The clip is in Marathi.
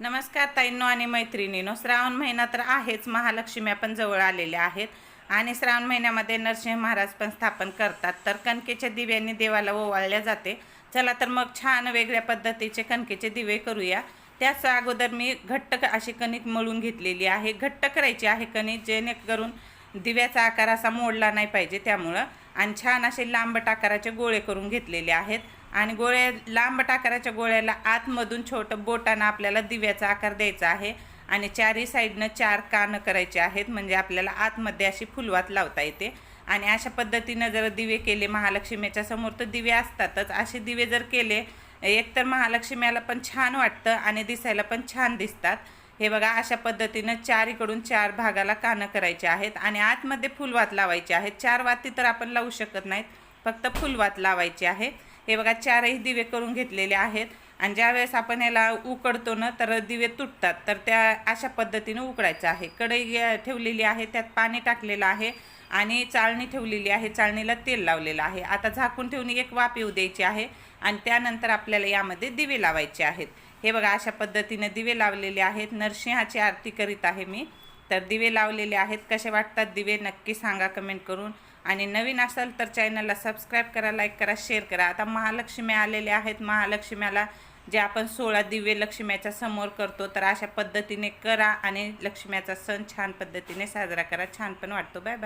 नमस्कार ताईंनो आणि मैत्रिणीनो श्रावण महिना तर आहेच. महालक्ष्म्या पण जवळ आलेल्या आहेत. आणि श्रावण महिन्यामध्ये नरसिंह महाराज पण स्थापन करतात. तर कणकेच्या दिव्यांनी देवाला ओवाळल्या जाते. चला तर मग छान वेगळ्या पद्धतीचे कणकेचे दिवे करूया. त्याच अगोदर मी घट्ट अशी कणिक मळून घेतलेली आहे. घट्ट करायची आहे कणिक जेणेकरून दिव्याचा आकार असा मोडला नाही पाहिजे त्यामुळं. आणि छान असे लांबट आकाराचे गोळे करून घेतलेले आहेत. आणि गोळ्या लांबट आकाराच्या गोळ्याला आतमधून छोटं बोटानं आपल्याला दिव्याचा आकार द्यायचा आहे. आणि चारही साईडनं चार कानं करायचे आहेत म्हणजे आपल्याला आतमध्ये अशी फुलवात लावता येते. आणि अशा पद्धतीनं जर दिवे केले महालक्ष्मीच्या समोर तर दिवे असतातच. असे दिवे जर केले एकतर महालक्ष्म्याला पण छान वाटतं आणि दिसायला पण छान दिसतात. हे बघा अशा पद्धतीनं चारीकडून चार भागाला कानं करायचे आहेत आणि आतमध्ये फुलवात लावायची आहेत. चार वाती तर आपण लावू शकत नाहीत फक्त फुलवात लावायची आहे. हे बघा चारही दिवे करून घेतलेले आहेत. आणि ज्यावेळेस आपण याला उकडतो ना तर दिवे तुटतात. तर त्या अशा पद्धतीनं उकडायचं आहे. कढई ठेवलेली आहे त्यात पाणी टाकलेलं आहे आणि चाळणी ठेवलेली आहे चाळणीला तेल लावलेलं आहे. आता झाकून ठेवून एक वाफ येऊ द्यायची आहे आणि त्यानंतर आपल्याला यामध्ये दिवे लावायचे आहेत. हे बघा अशा पद्धतीने दिवे लावलेले आहेत. नरसिंहाची आरती करीत आहे मी. तर दिवे लावलेले आहेत. कसे वाटतात दिवे? नक्की सांगा कमेंट करून. आणि नवीन असाल तर चॅनलला सबस्क्राईब करा लाईक करा शेअर करा. आता महालक्ष्मी आलेले आहेत. महालक्ष्म्याला जे आपण सोळा दिव्य लक्ष्म्याच्या समोर करतो तर अशा पद्धतीने करा आणि लक्ष्म्याचा सण छान पद्धतीने साजरा करा. छान पण वाटतो. Bye bye